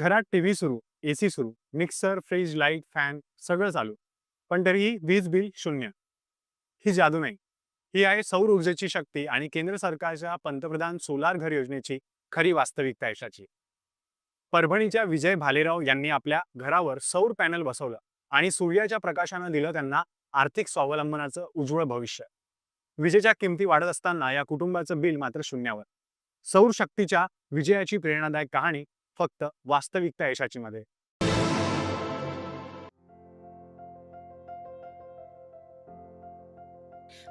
घरात टीव्ही सुरू एसी सुरू मिक्सर फ्रीज लाइट फॅन सगळं चालू. पण तरीही वीज बिल शून्य. ही जादू नाही. ही आहे सौर ऊर्जेची शक्ती आणि केंद्र सरकारच्या पंतप्रधान सोलार घर योजनेची खरी वास्तविकता यशाची. परभणीच्या विजय भालेराव यांनी आपल्या घरावर सौर पॅनल बसवलं आणि सूर्याच्या प्रकाशानं दिलं त्यांना आर्थिक स्वावलंबनाचं उज्ज्वल भविष्य. विजेच्या किमती वाढत असताना या कुटुंबाचं बिल मात्र शून्यावर. सौर शक्तीच्या विजयाची प्रेरणादायक कहाणी फक्त वास्तविकता यशाची मध्ये.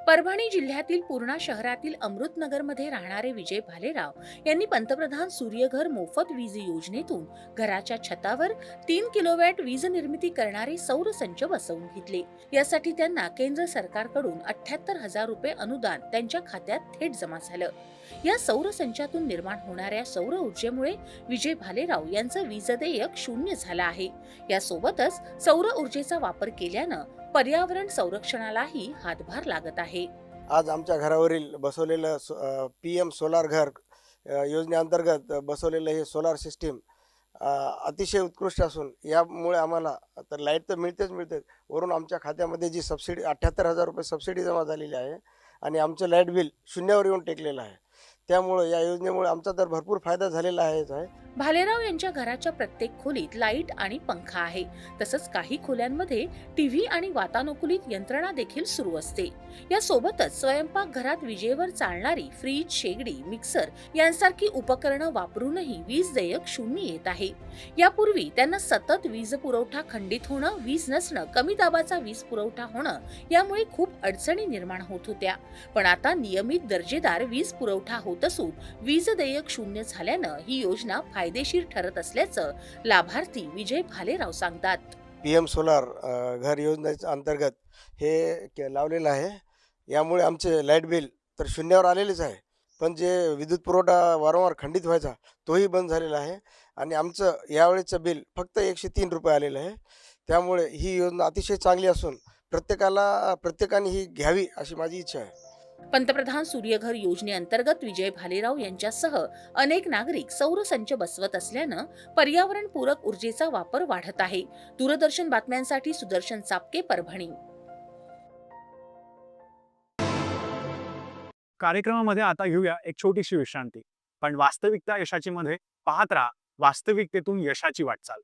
परभणी जिल्ह्यातील पूर्णा शहरातील अमृतनगरमध्ये राहणारे विजय भालेराव यांनी पंतप्रधान सूर्यघर मोफत वीज योजनेतून घराच्या छतावर तीन किलोवॅट वीज निर्मिती करणारे सौर संच बसवून घेतले. यासाठी त्यांना केंद्र सरकारकडून अठ्याहत्तर हजार रुपये अनुदान त्यांच्या खात्यात थेट जमा झालं. या सौर संचातून निर्माण होणाऱ्या सौर ऊर्जेमुळे विजय भालेराव यांचं वीज देयक शून्य झालं आहे. यासोबतच सौर ऊर्जेचा वापर केल्यानं पर्यावरण संरक्षणालाही हातभार लागत आहे. आज आमच्या घरावरील बसवलेलं पी एम सोलार घर योजनेअंतर्गत बसवलेलं हे सोलार सिस्टीम अतिशय उत्कृष्ट असून यामुळे आम्हाला तर लाइट तर मिळतेच मिळतेच वरून आमच्या खात्यामध्ये जी सबसिडी अठ्ठ्याहत्तर हजार रुपये सबसिडी जमा झालेली आहे आणि आमचं लाइट बिल शून्यावर येऊन टेकलेलं आहे. त्यामुळं या योजनेमुळे आमचा तर भरपूर फायदा झालेला आहेच आहे. भालेराव यांच्या घराच्या प्रत्येक खोलीत लाइट आणि पंखा आहे. तसंच काही खोल्यांमध्ये टीव्ही आणि वातानुकूलित यंत्रणा देखील सुरू असते. या सोबतच स्वयंपाक घरात विजेवर चालणारी फ्रीज शेगडी मिक्सर यांसारखी उपकरणं वापरूनही वीज देयक शून्य येत आहे. यापूर्वी त्यांना सतत वीज पुरवठा खंडित होणं वीज नसणं कमी दाबाचा वीज पुरवठा होणं यामुळे खूप अडचणी निर्माण होत होत्या. पण आता नियमित दर्जेदार वीज पुरवठा होत असून वीज देयक शून्य झाल्यानं ही योजना फायदेशीर ठरत असल्याचं लाभार्थी विजय भालेराव सांगतात. पी एम सोलार घर योजनेच्या अंतर्गत हे लावलेलं आहे. यामुळे आमचे लाइट बिल तर शून्यावर आलेलेच आहे. पण जे विद्युत पुरवठा वारंवार खंडित व्हायचा तोही बंद झालेला आहे. आणि आमचं यावेळेचं बिल फक्त एकशे तीन रुपये आलेलं आहे. त्यामुळे ही योजना अतिशय चांगली असून प्रत्येकाला प्रत्येकाने ही घ्यावी अशी माझी इच्छा आहे. पंतप्रधान सूर्यघर योजनेअंतर्गत विजय भालेराव यांच्यासह अनेक नागरिक सौर संच बसवत असल्यानं पर्यावरणपूरक ऊर्जेचा वापर वाढत आहे. दूरदर्शन बातम्यांसाठी सुदर्शन सापके परभणी. कार्यक्रमामध्ये आता घेऊया एक छोटीशी विश्रांती. पण वास्तविकता यशाची मध्ये पाहत राहा. वास्तविकतेतून यशाची वाटचाल.